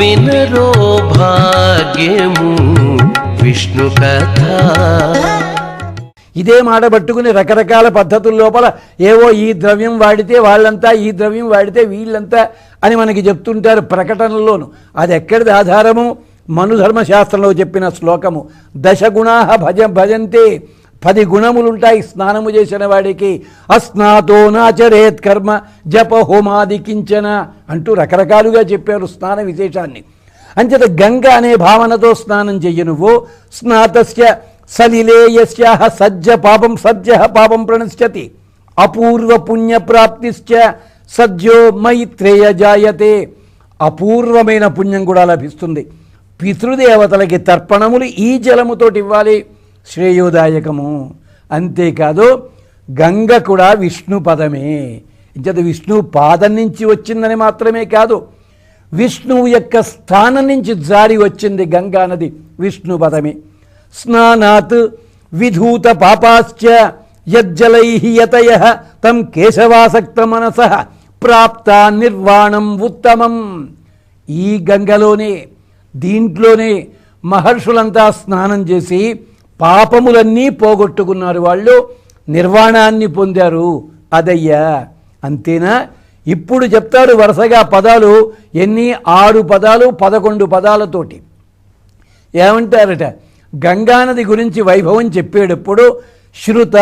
వినరో భాగ్యము విష్ణు కథ. ఇదే మాట పట్టుకుని రకరకాల పద్ధతుల లోపల ఏవో ఈ ద్రవ్యం వాడితే వాళ్ళంతా ఈ ద్రవ్యం వాడితే వీళ్ళంతా అని మనకి చెప్తుంటారు ప్రకటనలోను అది ఎక్కడిది ఆధారము? మనుధర్మశాస్త్రంలో చెప్పిన శ్లోకము. దశగుణా భజ భజంతే. పది గుణములుంటాయి స్నానము చేసిన వాడికి. అస్నాతో నాచరేత్ కర్మ జప హోమాది కించన అంటూ రకరకాలుగా చెప్పారు స్నాన విశేషాన్ని. అంచేత గంగ అనే భావనతో స్నానం చెయ్యి నువ్వు. స్నాతస్య సలిలేయస్య సజ్జ పాపం సజ్జ పాపం ప్రణశ్యతి. అపూర్వ పుణ్యప్రాప్తిశ్చ సజ్జో మైత్రేయ జాయతే. అపూర్వమైన పుణ్యం కూడా లభిస్తుంది. పితృదేవతలకి తర్పణములు ఈ జలముతోటి ఇవ్వాలి. శ్రేయోదాయకము. అంతేకాదు గంగ కూడా విష్ణు పదమే. ఇంచేత విష్ణు పాదం నుంచి వచ్చిందని మాత్రమే కాదు విష్ణువు యొక్క స్థానం నుంచి జారి వచ్చింది గంగా నది విష్ణు పదమే. స్నానాత్ విధూత పాపాశ్చ యజ్జలై యతయ తం కేశవాసక్త మనస ప్రాప్త నిర్వాణం ఉత్తమం. ఈ గంగలోనే దీంట్లోనే మహర్షులంతా స్నానం చేసి పాపములన్నీ పోగొట్టుకున్నారు వాళ్ళు నిర్వాణాన్ని పొందారు. అదయ్యా అంతేనా? ఇప్పుడు చెప్తాడు వరుసగా పదాలు ఎన్ని? ఆరు పదాలు పదకొండు పదాలతోటి. ఏమంటారట? గంగానది గురించి వైభవం చెప్పేటప్పుడు శృత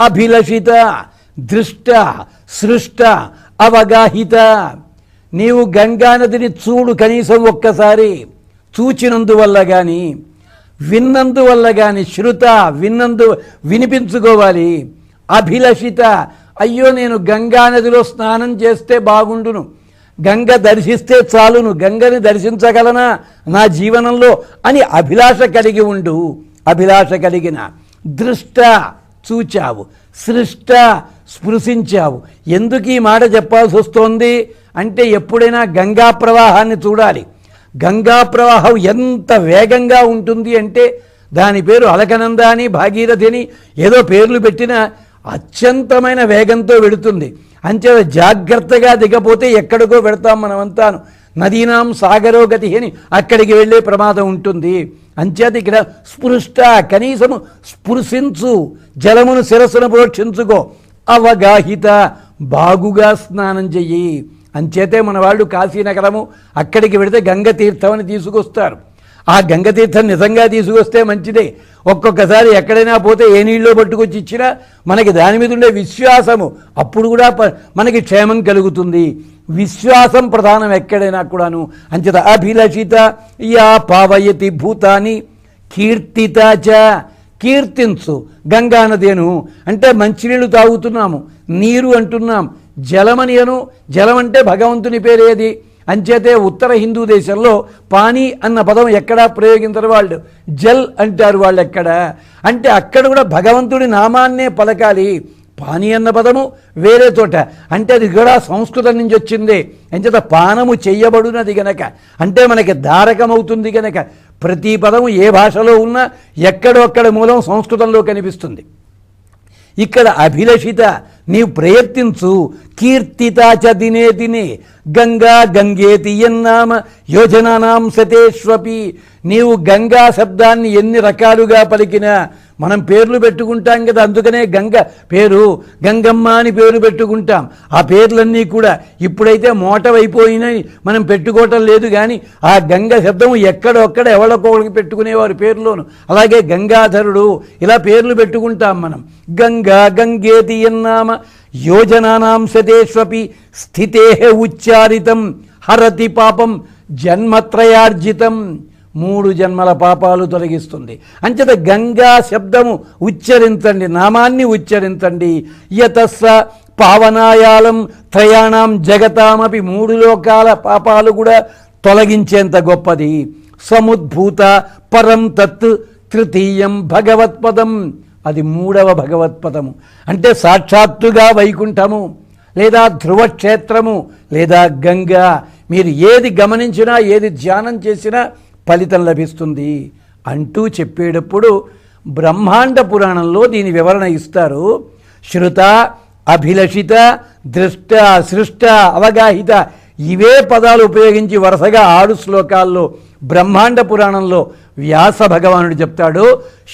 అభిలషిత దృష్ట సృష్ట అవగాహిత. నీవు గంగానదిని చూడు కనీసం ఒక్కసారి. చూచినందువల్ల కానీ విన్నందువల్ల కానీ శృత విన్నందు వినిపించుకోవాలి. అభిలషిత అయ్యో నేను గంగా నదిలో స్నానం చేస్తే బాగుండును. గంగ దర్శిస్తే చాలును గంగని దర్శించగలనా నా జీవనంలో అని అభిలాష కలిగి ఉండు. అభిలాష కలిగిన దృష్ట చూచావు సృష్ట స్పృశించావు. ఎందుకు ఈ మాట చెప్పాల్సి వస్తోంది అంటే ఎప్పుడైనా గంగా ప్రవాహాన్ని చూడాలి. గంగా ప్రవాహం ఎంత వేగంగా ఉంటుంది అంటే దాని పేరు అలకనంద అని భాగీరథి అని ఏదో పేర్లు పెట్టిన అత్యంతమైన వేగంతో వెడుతుంది అంతే జాగ్రత్తగా దిగపోతే ఎక్కడికో వెడతాం మనమంతాను. నదీనాం సాగరో గతి అని అక్కడికి వెళ్ళే ప్రమాదం ఉంటుంది. అంచేత ఇక్కడ స్పృష్ట కనీసము స్పృశించు జలమును శిరస్సును ప్రోక్షించుకో. అవగాహిత బాగుగా స్నానం చెయ్యి. అంచేతే మన వాళ్ళు కాశీనగరము అక్కడికి వెడితే గంగ తీర్థం అని తీసుకొస్తారు. ఆ గంగతీర్థం నిజంగా తీసుకొస్తే మంచిదే. ఒక్కొక్కసారి ఎక్కడైనా పోతే ఏ నీళ్ళో పట్టుకొచ్చి ఇచ్చినా మనకి దాని మీద ఉండే విశ్వాసము అప్పుడు కూడా ప- మనకి క్షేమం కలుగుతుంది. విశ్వాసం ప్రధానం ఎక్కడైనా కూడాను. అంచేత అభిలషిత యా పావయతి భూతాని కీర్తిత చ. కీర్తించు గంగానదేను అంటే మంచినీళ్ళు తాగుతున్నాము. నీరు అంటున్నాం. జలమనియను జలమంటే భగవంతుని పేరేది. అంచేతే ఉత్తర హిందూ దేశంలో పానీ అన్న పదం ఎక్కడా ప్రయోగించరు వాళ్ళు. జల్ అంటారు వాళ్ళు ఎక్కడ? అంటే అక్కడ కూడా భగవంతుడి నామాన్నే పలకాలి. పానీ అన్న పదము వేరే చోట అంటే అది కూడా సంస్కృతం నుంచి వచ్చిందే. అంచేత పానము చెయ్యబడునది గనక. అంటే మనకి దారకమవుతుంది గనక. ప్రతి పదము ఏ భాషలో ఉన్నా ఎక్కడొక్కడ మూలం సంస్కృతంలో కనిపిస్తుంది. ఇక్కడ అభిలషిత నీవు ప్రయత్నించు. కీర్తితాచ చ దినే దినే. గంగా గంగేతి ఎన్నామ. యోజనానాం సతేష్వపి నీవు గంగా శబ్దాన్ని ఎన్ని రకాలుగా పలికినా మనం పేర్లు పెట్టుకుంటాం కదా అందుకనే గంగ పేరు గంగమ్మ అని పేరు పెట్టుకుంటాం. ఆ పేర్లన్నీ కూడా ఇప్పుడైతే మోటవైపోయినాయి. మనం పెట్టుకోవటం లేదు కానీ ఆ గంగ శబ్దం ఎక్కడొక్కడ ఎవరికొకరికి పెట్టుకునేవారు పేర్లోను. అలాగే గంగాధరుడు ఇలా పేర్లు పెట్టుకుంటాం మనం. గంగా గంగేతి ఎన్నామ. యోజనానాం సతేష్వపి స్థితే ఉచ్చారితం హరతి పాపం జన్మత్రయార్జితం. మూడు జన్మల పాపాలు తొలగిస్తుంది. అంచేత గంగా శబ్దము ఉచ్చరించండి నామాన్ని ఉచ్చరించండి. యతస్స పావనాయాలం త్రయాణం జగతామపి మూడు లోకాల పాపాలు కూడా తొలగించేంత గొప్పది. సముద్భూత పరం తత్ తృతీయం భగవత్పదం. అది మూడవ భగవత్పదము. అంటే సాక్షాత్తుగా వైకుంఠము లేదా ధ్రువక్షేత్రము లేదా గంగా. మీరు ఏది గమనించినా ఏది ధ్యానం చేసినా ఫలితం లభిస్తుంది అంటూ చెప్పేటప్పుడు బ్రహ్మాండ పురాణంలో దీని వివరణ ఇస్తారు. శృత అభిలషిత దృష్ట సృష్ట అవగాహిత ఇవే పదాలు ఉపయోగించి వరుసగా ఆరు శ్లోకాల్లో బ్రహ్మాండ పురాణంలో వ్యాస భగవానుడు చెప్తాడు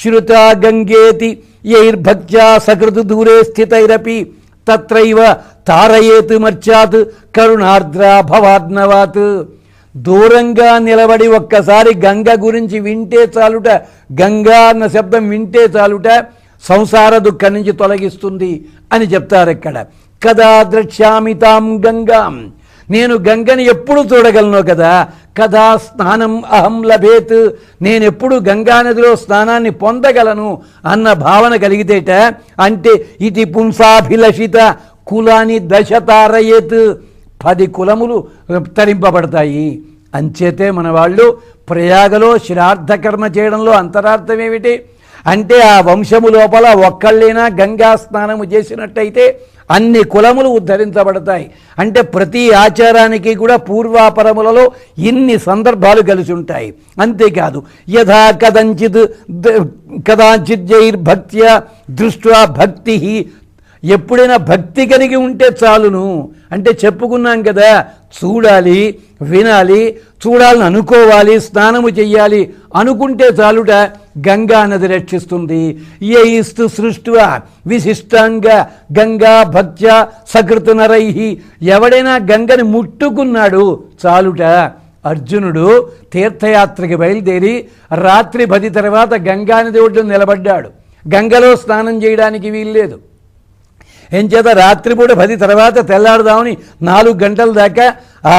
శృత గంగేతి యైర్భక్త్యా సకృతు దూరే స్థితైరపి తత్రైవ తారయేత్ మర్చాత్ కరుణార్ద్ర భవార్ణవాత్. దూరంగా నిలబడి ఒక్కసారి గంగ గురించి వింటే చాలుట గంగా అన్న శబ్దం వింటే చాలుట సంసార దుఃఖం నుంచి తొలగిస్తుంది అని చెప్తారు ఇక్కడ. కదా ద్రక్ష్యామి తాం గంగాం నేను గంగని ఎప్పుడు చూడగలను కదా? కదా స్నానం అహం లభేత్. నేను ఎప్పుడు గంగా నదిలో స్నానాన్ని పొందగలను అన్న భావన కలిగితేట అంటే ఇది పుంసాభిలషిత కులాని దశతారయేత్. పది కులములు తరింపబడతాయి. అంచేతే మన వాళ్ళు ప్రయాగలో శ్రాద్ధకర్మ చేయడంలో అంతరార్థం ఏమిటి? అంటే ఆ వంశము లోపల ఒక్కళ్ళైనా గంగా స్నానము చేసినట్టయితే అన్ని కులములు ఉద్ధరించబడతాయి. అంటే ప్రతి ఆచారానికి కూడా పూర్వాపరములలో ఇన్ని సందర్భాలు కలిసి ఉంటాయి అంతేకాదు యథా కదంచిత్ ద- జైర్భక్త్య దృష్ట్యా భక్తి ఎప్పుడైనా భక్తి కలిగి ఉంటే చాలును. అంటే చెప్పుకున్నాం కదా చూడాలి వినాలి చూడాలని అనుకోవాలి స్నానము చెయ్యాలి అనుకుంటే చాలుట. గంగా నది రక్షిస్తుంది. ఏ ఇస్తు సృష్టివ విశిష్టంగా గంగా భక్త్య సకృత నరై. ఎవడైనా గంగని ముట్టుకున్నాడు చాలుట. అర్జునుడు తీర్థయాత్రకి బయలుదేరి రాత్రి పది తర్వాత గంగానది ఒడ్డున నిలబడ్డాడు. గంగలో స్నానం చేయడానికి వీల్లేదు. ఎంచేత రాత్రిపూట పది తర్వాత తెల్లారుదామని నాలుగు గంటల దాకా ఆ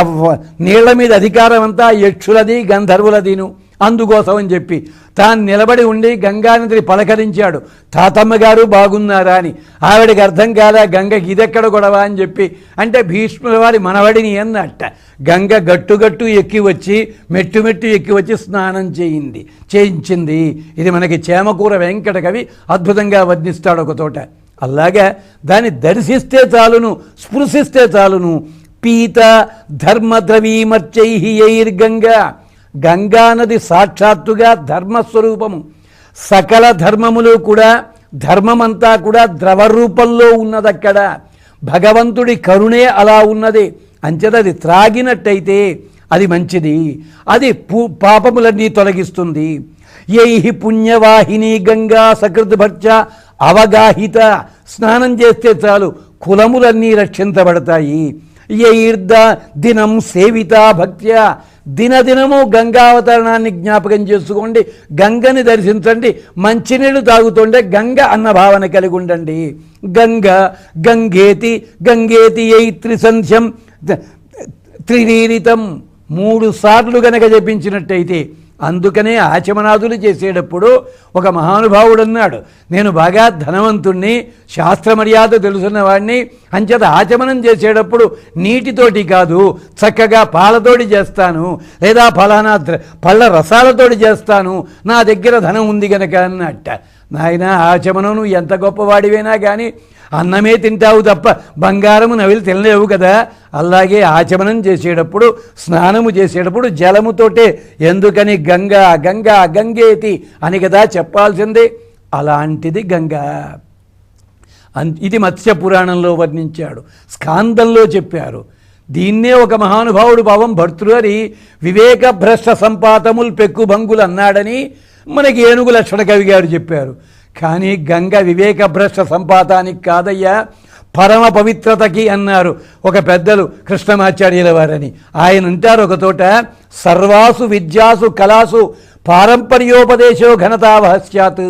నీళ్ళ మీద అధికారం అంతా యక్షులది గంధర్వులదిను. అందుకోసం అని చెప్పి తాను నిలబడి ఉండి గంగానదిని పలకరించాడు. తాతమ్మ గారు బాగున్నారా అని. ఆవిడకి అర్థం కాదా గంగకి ఇదెక్కడ గొడవ అని చెప్పి. అంటే భీష్ముల వారి మనవడిని అన్నట్ట. గంగ గట్టుగట్టు ఎక్కి వచ్చి మెట్టు మెట్టు ఎక్కి వచ్చి స్నానం చేయింది. చేయించింది. ఇది మనకి చేమకూర వెంకట కవి అద్భుతంగా వర్ణిస్తాడు ఒక తోట. అలాగా దాన్ని దర్శిస్తే చాలును స్పృశిస్తే చాలును. పీత ధర్మద్రవీమర్చై యైర్గంగా గంగా నది సాక్షాత్తుగా ధర్మస్వరూపము. సకల ధర్మములు కూడా ధర్మమంతా కూడా ద్రవ రూపంలో ఉన్నదక్కడ. భగవంతుడి కరుణే అలా ఉన్నది. అంచేత అది త్రాగినట్టయితే అది మంచిది. అది పూ పాపములన్నీ తొలగిస్తుంది. యై పుణ్యవాహిని గంగా సకృతభర్చ అవగాహిత. స్నానం చేస్తే చాలు కులములన్నీ రక్షించబడతాయి. యైర్ద దినం సేవిత భక్త్య. దినదినము గంగావతరణాన్ని జ్ఞాపకం చేసుకోండి. గంగని దర్శించండి. మంచినీళ్ళు తాగుతుండే గంగ అన్న భావన కలిగి ఉండండి. గంగ గంగేతి గంగేతి ఎయి త్రిసంధ్యం త్రినీరితం మూడు సార్లు గనక జపించినట్టయితే అందుకనే ఆచమనాదులు చేసేటప్పుడు ఒక మహానుభావుడు అన్నాడు నేను బాగా ధనవంతుణ్ణి శాస్త్ర మర్యాద తెలుసున్నవాడిని అంచేత ఆచమనం చేసేటప్పుడు నీటితోటి కాదు చక్కగా పాలతోటి చేస్తాను లేదా ఫలానా పళ్ళ రసాలతోటి చేస్తాను నా దగ్గర ధనం ఉంది గనక అన్నట్ట. నాయన ఆచమనం నువ్వు ఎంత గొప్పవాడివైనా కానీ అన్నమే తింటావు తప్ప బంగారము నవిలు తినలేవు కదా. అలాగే ఆచమనం చేసేటప్పుడు స్నానము చేసేటప్పుడు జలముతోటే ఎందుకని గంగా గంగా గంగేతి అని కదా చెప్పాల్సిందే. అలాంటిది గంగా. అన్- ఇది మత్స్య పురాణంలో వర్ణించాడు. స్కాందంలో చెప్పారు. దీన్నే ఒక మహానుభావుడు భావం భర్తృహరి వివేక భ్రష్ట సంపాతముల్ పెక్కు భంగులు అన్నాడని మనకి ఏనుగు లక్షణ కవి గారు చెప్పారు. కానీ గంగ వివేక భ్రష్ట సంపాతానికి కాదయ్యా పరమ పవిత్రతకి అన్నారు ఒక పెద్దలు కృష్ణమాచార్యుల వారని. ఆయన అంటారు ఒక తోట సర్వాసు విద్యాసు కళాసు పారంపర్యోపదేశో ఘనతావహస్యాత్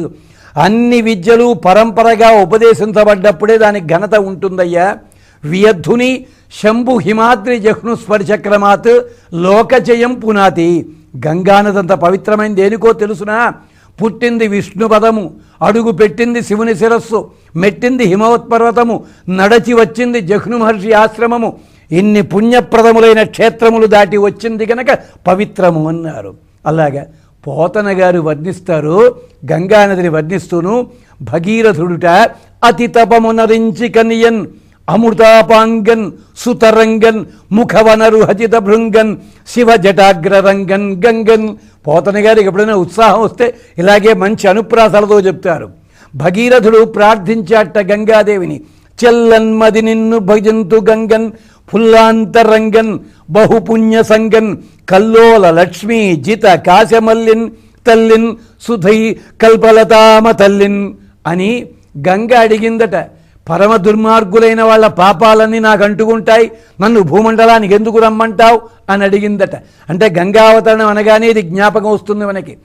అన్ని విద్యలు పరంపరగా ఉపదేశించబడ్డప్పుడే దానికి ఘనత ఉంటుందయ్యా. వియద్ధుని శంభు హిమాద్రి జహ్ను స్పర్శక్రమాత్ లోకజయం పునాతి. గంగానదంత పవిత్రమైన దేనికో తెలుసునా? పుట్టింది విష్ణు పదము అడుగు పెట్టింది శివుని శిరస్సు మెట్టింది హిమవత్పర్వతము నడచి వచ్చింది జఘ్ను మహర్షి ఆశ్రమము. ఇన్ని పుణ్యప్రదములైన క్షేత్రములు దాటి వచ్చింది కనుక పవిత్రము అన్నారు. అలాగా పోతన గారు వర్ణిస్తారు గంగానదిని వర్ణిస్తూను భగీరథుడుట అతి తపమునరించి కనియన్ అమృతాపాంగన్ సుతరంగన్ ముఖవనరు హజిత భృంగన్ శివ జటాగ్రరంగన్ గంగన్ పోతన గారికి ఎప్పుడైనా ఉత్సాహం వస్తే ఇలాగే మంచి అనుప్రాసాలతో చెప్తారు. భగీరథుడు ప్రార్థించాట గంగాదేవిని చెల్లన్మది నిన్ను భజంతు గంగన్ ఫుల్లాంతరంగన్ బహుపుణ్య సంగన్ కల్లోల లక్ష్మీ జిత కాశమల్లిన్ తల్లిన్ సుధై కల్పలతామ తల్లిన్ అని గంగ అడిగిందట. పరమ దుర్మార్గులైన వాళ్ళ పాపాలన్నీ నాకు అంటుకుంటాయి నన్ను భూమండలానికి ఎందుకు రమ్మంటావు? అని అడిగిందట. అంటే గంగావతరణం అనగానే ఇది జ్ఞాపకం వస్తుంది మనకి.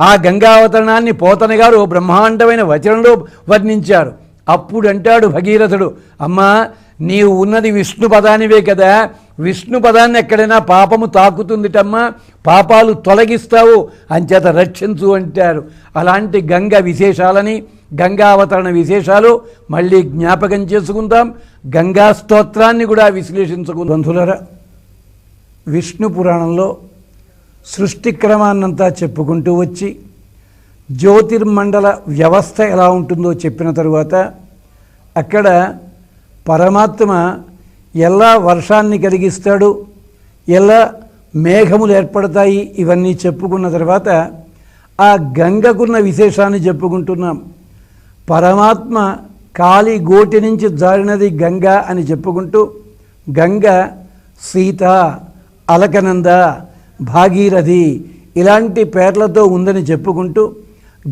ఆ గంగావతరణాన్ని పోతన గారు బ్రహ్మాండమైన వచనంలో వర్ణించారు. అప్పుడు అంటాడు భగీరథుడు అమ్మా నీవు ఉన్నది విష్ణు పదానివే కదా. విష్ణు పదాన్ని ఎక్కడైనా పాపము తాకుతుందిటమ్మా పాపాలు తొలగిస్తావు అంచేత రక్షించు అంటారు. అలాంటి గంగ విశేషాలని గంగావతరణ విశేషాలు మళ్ళీ జ్ఞాపకం చేసుకుందాం. గంగా స్తోత్రాన్ని కూడా విశ్లేషించుకుందాం. బంధులరా విష్ణు పురాణంలో సృష్టి క్రమాన్నంతా చెప్పుకుంటూ వచ్చి జ్యోతిర్మండల వ్యవస్థ ఎలా ఉంటుందో చెప్పిన తరువాత అక్కడ పరమాత్మ ఎలా వర్షాన్ని కలిగిస్తాడు ఎలా మేఘములు ఏర్పడతాయి ఇవన్నీ చెప్పుకున్న తర్వాత ఆ గంగకున్న విశేషాన్ని చెప్పుకుంటున్నాం. పరమాత్మ కాలి గోటి నుంచి జారినది గంగ అని చెప్పుకుంటూ గంగ సీత అలకనంద భాగీరథి ఇలాంటి పేర్లతో ఉందని చెప్పుకుంటూ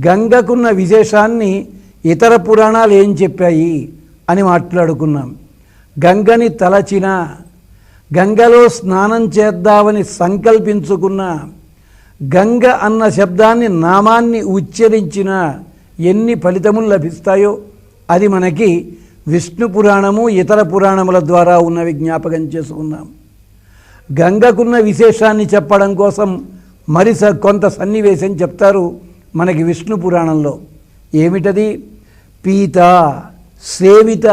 గంగకున్న విశేషాన్ని ఇతర పురాణాలు ఏం చెప్పాయి అని మాట్లాడుకున్నాం. గంగని తలచిన గంగలో స్నానం చేద్దామని సంకల్పించుకున్న గంగ అన్న శబ్దాన్ని నామాన్ని ఉచ్చరించిన ఎన్ని ఫలితములు లభిస్తాయో అది మనకి విష్ణు పురాణము ఇతర పురాణముల ద్వారా ఉన్నవి జ్ఞాపకం చేసుకున్నాం. గంగకున్న విశేషాన్ని చెప్పడం కోసం మరి స- కొంత సన్నివేశం చెప్తారు మనకి విష్ణు పురాణంలో. ఏమిటది? పీత సేవిత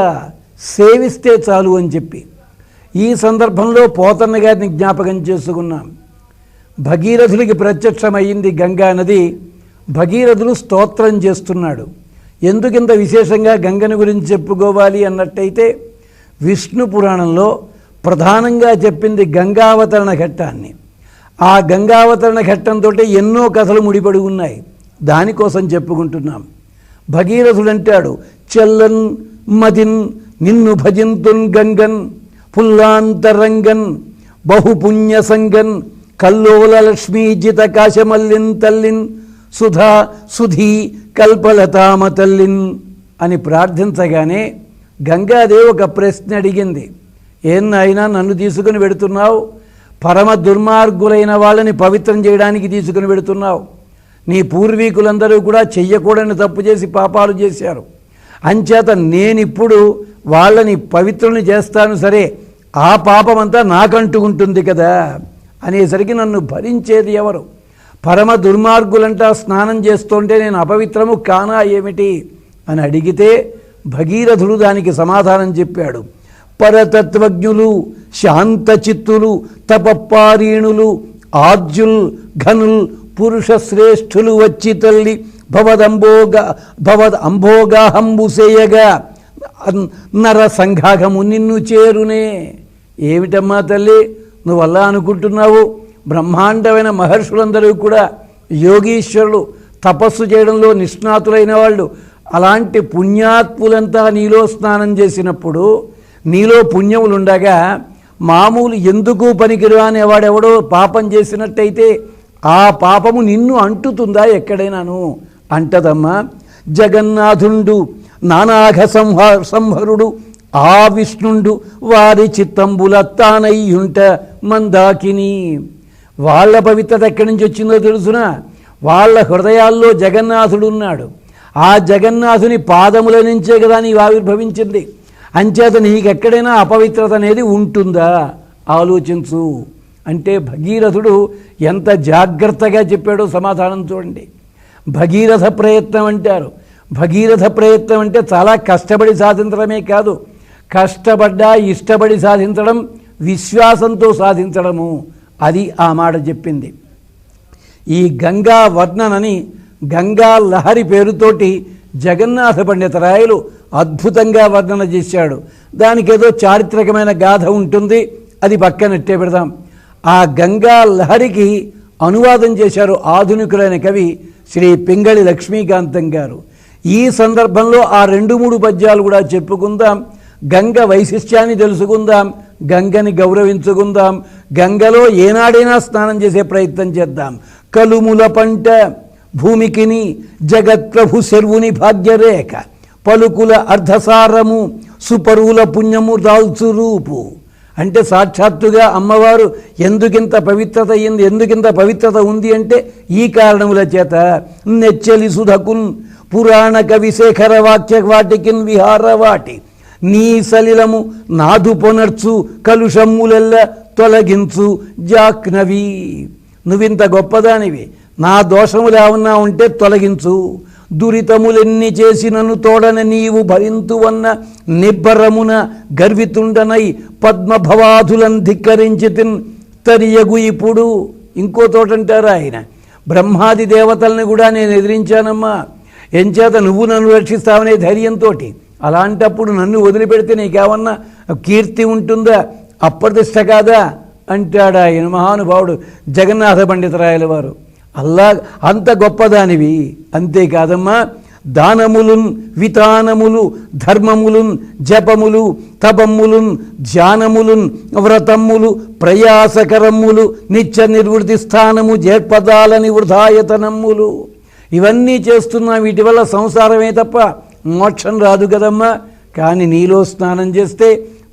సేవిస్తే చాలు అని చెప్పి ఈ సందర్భంలో పోతన్న గారిని జ్ఞాపకం చేసుకున్నాం. భగీరథుడికి ప్రత్యక్షమైంది గంగా నది. భగీరథుడు స్తోత్రం చేస్తున్నాడు. ఎందుకింత విశేషంగా గంగని గురించి చెప్పుకోవాలి అన్నట్టయితే విష్ణు పురాణంలో ప్రధానంగా చెప్పింది గంగావతరణ ఘట్టాన్ని. ఆ గంగావతరణ ఘట్టంతో ఎన్నో కథలు ముడిపడి ఉన్నాయి. దానికోసం చెప్పుకుంటున్నాం. భగీరథుడు అంటాడు చెల్లన్ మదిన్ నిన్ను భజింతున్ గంగన్ పుల్లాంతరంగన్ బహుపుణ్యసంగన్ కల్లోల లక్ష్మీజిత కాశమల్లిన్ తల్లిన్ సుధా సుధీ కల్పలతామ తల్లిన్ అని ప్రార్థించగానే గంగాదేవి ఒక ప్రశ్న అడిగింది. ఏం నాయనా నన్ను తీసుకుని పెడుతున్నావు పరమ దుర్మార్గులైన వాళ్ళని పవిత్రం చేయడానికి తీసుకుని పెడుతున్నావు నీ పూర్వీకులందరూ కూడా చెయ్యకూడని తప్పు చేసి పాపాలు చేశారు. అంచేత నేనిప్పుడు వాళ్ళని పవిత్రుని చేస్తాను సరే ఆ పాపమంతా నాకంటుకుంటుంది కదా అనేసరికి నన్ను భరించేది ఎవరు? పరమ దుర్మార్గులంటా స్నానం చేస్తుంటే నేను అపవిత్రము కానా ఏమిటి? అని అడిగితే భగీరథుడు దానికి సమాధానం చెప్పాడు. పరతత్వజ్ఞులు శాంతచిత్తులు తపప్పారీణులు ఆర్జుల్ ఘనుల్ పురుష శ్రేష్ఠులు వచ్చి తల్లి భవదంబోగ భవద్ అంబోగాహంబుసేయగా నర సంఘాగము నిన్ను చేరునే. ఏమిటమ్మా తల్లి? నువ్వు అలా అనుకుంటున్నావు? బ్రహ్మాండమైన మహర్షులందరూ కూడా యోగీశ్వరులు తపస్సు చేయడంలో నిష్ణాతులైన వాళ్ళు. అలాంటి పుణ్యాత్ములంతా నీలో స్నానం చేసినప్పుడు నీలో పుణ్యములు ఉండగా మామూలు ఎందుకు పనికిరాని వాడెవడో పాపం చేసినట్టయితే ఆ పాపము నిన్ను అంటుతుందా ఎక్కడైనాను? అంటదమ్మా. జగన్నాథుండు నానాఘ సంహ సంహరుడు ఆ విష్ణుండు వారి చిత్తంబుల తానయ్యుంట మందాకిని. వాళ్ళ పవిత్రత ఎక్కడి నుంచి వచ్చిందో తెలుసునా? వాళ్ళ హృదయాల్లో జగన్నాథుడు ఉన్నాడు ఆ జగన్నాథుని పాదముల నుంచే కదా నీవు ఆవిర్భవించింది. అంచేత నీకెక్కడైనా అపవిత్రత అనేది ఉంటుందా? ఆలోచించు. అంటే భగీరథుడు ఎంత జాగ్రత్తగా చెప్పాడో సమాధానం చూడండి. భగీరథ ప్రయత్నం అంటారు. భగీరథ ప్రయత్నం అంటే చాలా కష్టపడి సాధించడమే కాదు కష్టపడ్డా ఇష్టపడి సాధించడం విశ్వాసంతో సాధించడము. అది ఆ మాట చెప్పింది. ఈ గంగా వర్ణనని గంగా లహరి పేరుతోటి జగన్నాథ పండితరాయలు అద్భుతంగా వర్ణన చేశాడు. దానికి ఏదో చారిత్రకమైన గాథ ఉంటుంది అది పక్కనట్టే పెడదాం. ఆ గంగా లహరికి అనువాదం చేశారు ఆధునికులైన కవి శ్రీ పింగళి లక్ష్మీకాంతం గారు. ఈ సందర్భంలో ఆ రెండు మూడు పద్యాలు కూడా చెప్పుకుందాం. గంగ వైశిష్ట్యాన్ని తెలుసుకుందాం. గంగని గౌరవించుకుందాం. గంగలో ఏనాడైనా స్నానం చేసే ప్రయత్నం చేద్దాం. కలుముల పంట భూమికిని జగత్ప్రభు శర్వుని భాగ్యరేఖ పలుకుల అర్ధసారము సుపరువుల పుణ్యము దాల్చు రూపు. అంటే సాక్షాత్తుగా అమ్మవారు ఎందుకింత పవిత్రత అయింది ఎందుకింత పవిత్రత ఉంది అంటే ఈ కారణముల చేత. నెచ్చలి సుధకున్ పురాణ కవిశేఖర వాక్య వాటికిన్ విహార వాటి. నీ సలిలము నాదు పొనర్చు కలుషమ్ములెల్ల తొలగించు జాక్నవి నువ్వింత గొప్పదానివి. నా దోషములు ఉన్నా ఉంటే తొలగించు. దురితములెన్ని చేసినను తోడన నీవు భరింతువన్న నిబ్బరమున గర్వితుండనై పద్మభవాధులను ధిక్కరించి తిన్ తరియగు ఇప్పుడు. ఇంకో తోటంటారు ఆయన? బ్రహ్మాది దేవతల్ని కూడా నేను ఎదిరించానమ్మా. ఎంచేత నువ్వు నన్ను రక్షిస్తావనే ధైర్యంతో అలాంటప్పుడు నన్ను వదిలిపెడితే నీకేమన్నా కీర్తి ఉంటుందా? అప్రతిష్ట కాదా? అంటాడు ఆయన మహానుభావుడు జగన్నాథ పండితరాయల వారు. అల్లా అంత గొప్పదానివి. అంతేకాదమ్మా దానములున్ వితానములు ధర్మములున్ జపములు తపములున్ ధ్యానములున్ వ్రతములు ప్రయాసకరములు నిత్య నిర్వృతి స్థానము జేర్పదాలని వృధాయతనములు ఇవన్నీ చేస్తున్నాం వీటి వల్ల సంసారమే తప్ప మోక్షం రాదు కదమ్మా. కానీ నీలో స్నానం చేస్తే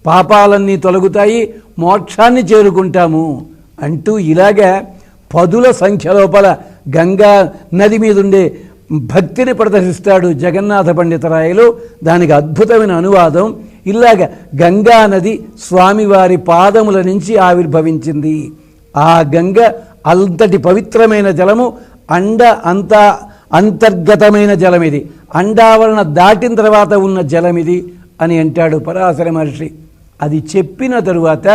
పాపాలన్నీ తొలగుతాయి మోక్షాన్ని చేరుకుంటాము అంటూ ఇలాగా పదుల సంఖ్య లోపల గంగా నది మీద ఉండే భక్తిని ప్రదర్శిస్తాడు జగన్నాథ పండితరాయలు. దానికి అద్భుతమైన అనువాదం ఇలాగ గంగా నది స్వామివారి పాదముల నుంచి ఆవిర్భవించింది. ఆ గంగ అంతటి పవిత్రమైన జలము అండ అంతా అంతర్గతమైన జలం ఇది అండావరణ దాటిన తర్వాత ఉన్న జలం ఇది అని అంటాడు పరాశర మహర్షి. అది చెప్పిన తరువాత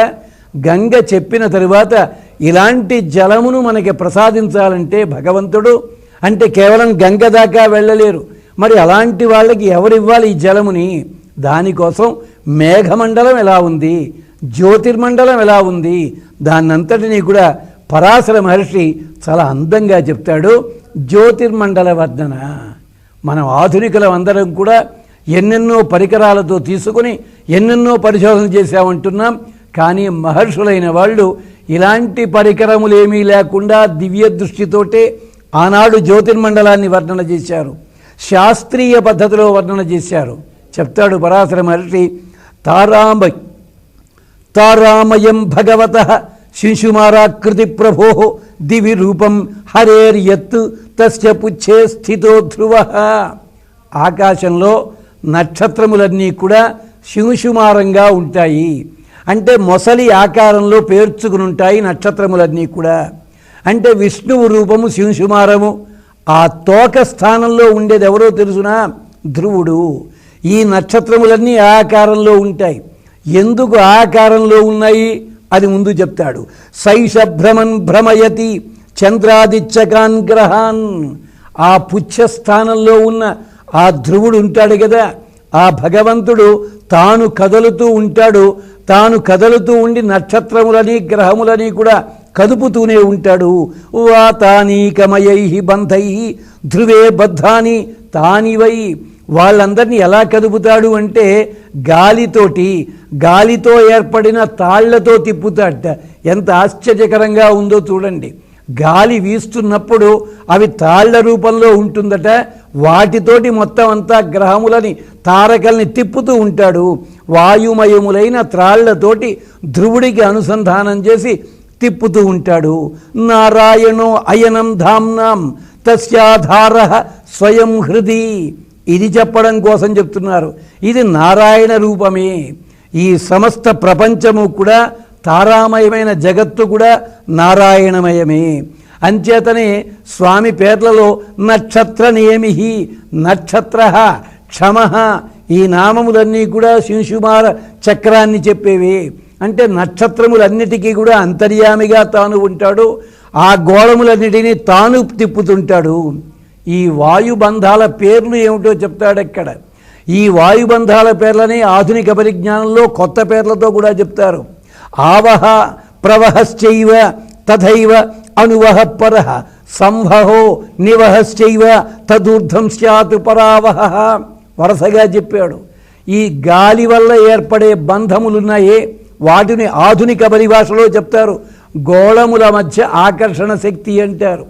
గంగ చెప్పిన తరువాత ఇలాంటి జలమును మనకి ప్రసాదించాలంటే భగవంతుడు అంటే కేవలం గంగ దాకా వెళ్ళలేరు. మరి అలాంటి వాళ్ళకి ఎవరు ఇవ్వాలి ఈ జలముని? దానికోసం మేఘమండలం ఎలా ఉంది? జ్యోతిర్మండలం ఎలా ఉంది? దాన్నంతటినీ కూడా పరాశర మహర్షి చాలా అందంగా చెప్తాడు జ్యోతిర్మండల వర్ధన మనం ఆధునికులం అందరం కూడా ఎన్నెన్నో పరికరాలతో తీసుకుని ఎన్నెన్నో పరిశోధన చేశామంటున్నాం కానీ మహర్షులైన వాళ్ళు ఇలాంటి పరికరములేమీ లేకుండా దివ్య దృష్టితోటే ఆనాడు జ్యోతిర్మండలాన్ని వర్ణన చేశారు శాస్త్రీయ పద్ధతిలో వర్ణన చేశారు. చెప్తాడు పరాశర మహర్షి తారాంబ తారామయం భగవత శిశుమారాకృతి ప్రభో దివి రూపం హరేర్యత్ తస్య పుచ్చే స్థితో ధ్రువ ఆకాశంలో నక్షత్రములన్నీ కూడా శింశుమారంగా ఉంటాయి. అంటే మొసలి ఆకారంలో పేర్చుకుని ఉంటాయి నక్షత్రములన్నీ కూడా. అంటే విష్ణువు రూపము శింశుమారము ఆ తోక స్థానంలో ఉండేది ఎవరో తెలుసునా? ధ్రువుడు. ఈ నక్షత్రములన్నీ ఆకారంలో ఉంటాయి. ఎందుకు ఆకారంలో ఉన్నాయి? అది ముందు చెప్తాడు. శైషభ్రమన్ భ్రమయతి చంద్రాదిత్యకాన్ గ్రహాన్. ఆ పుచ్చస్థానంలో ఉన్న ఆ ధ్రువుడు ఉంటాడు కదా ఆ భగవంతుడు తాను కదలుతూ ఉంటాడు తాను కదలుతూ ఉండి నక్షత్రములని గ్రహములని కూడా కదుపుతూనే ఉంటాడు. వాతానీకమయై బంధై ధ్రువే బద్ధాని తానివై వాళ్ళందరినీ ఎలా కదుపుతాడు అంటే గాలితోటి గాలితో ఏర్పడిన తాళ్ళతో తిప్పుతాడట. ఎంత ఆశ్చర్యకరంగా ఉందో చూడండి. గాలి వీస్తున్నప్పుడు అవి తాళ్ళ రూపంలో ఉంటుందట. వాటితోటి మొత్తం అంతా గ్రహములని తారకల్ని తిప్పుతూ ఉంటాడు. వాయుమయములైన త్రాళ్ళతోటి ధ్రువుడికి అనుసంధానం చేసి తిప్పుతూ ఉంటాడు. నారాయణో అయనం ధామ్నాం తస్యాధార స్వయం హృది. ఇది చెప్పడం కోసం చెప్తున్నారు. ఇది నారాయణ రూపమే. ఈ సమస్త ప్రపంచము కూడా తారామయమైన జగత్తు కూడా నారాయణమయమే. అంచేతనే స్వామి పేర్లలో నక్షత్ర నియమిహి నక్షత్ర క్షమ ఈ నామములన్నీ కూడా శింశుమార చక్రాన్ని చెప్పేవి. అంటే నక్షత్రములన్నిటికీ కూడా అంతర్యామిగా తాను ఉంటాడు. ఆ గోళములన్నిటినీ తాను తిప్పుతుంటాడు. ఈ వాయుబంధాల పేర్లు ఏమిటో చెప్తాడు ఇక్కడ ఈ వాయుబంధాల పేర్లని ఆధునిక పరిజ్ఞానంలో కొత్త పేర్లతో కూడా చెప్తారు. ఆవహ ప్రవహశ్చైవ తథైవ అనువహ పర సంవహో నివహశ్చైవ తదూర్ధం స్యాత్ పరావహ. వరుసగా చెప్పాడు. ఈ గాలి వల్ల ఏర్పడే బంధములున్నాయే వాటిని ఆధునిక పరిభాషలో చెప్తారు. గోళముల మధ్య ఆకర్షణ శక్తి అంటారు.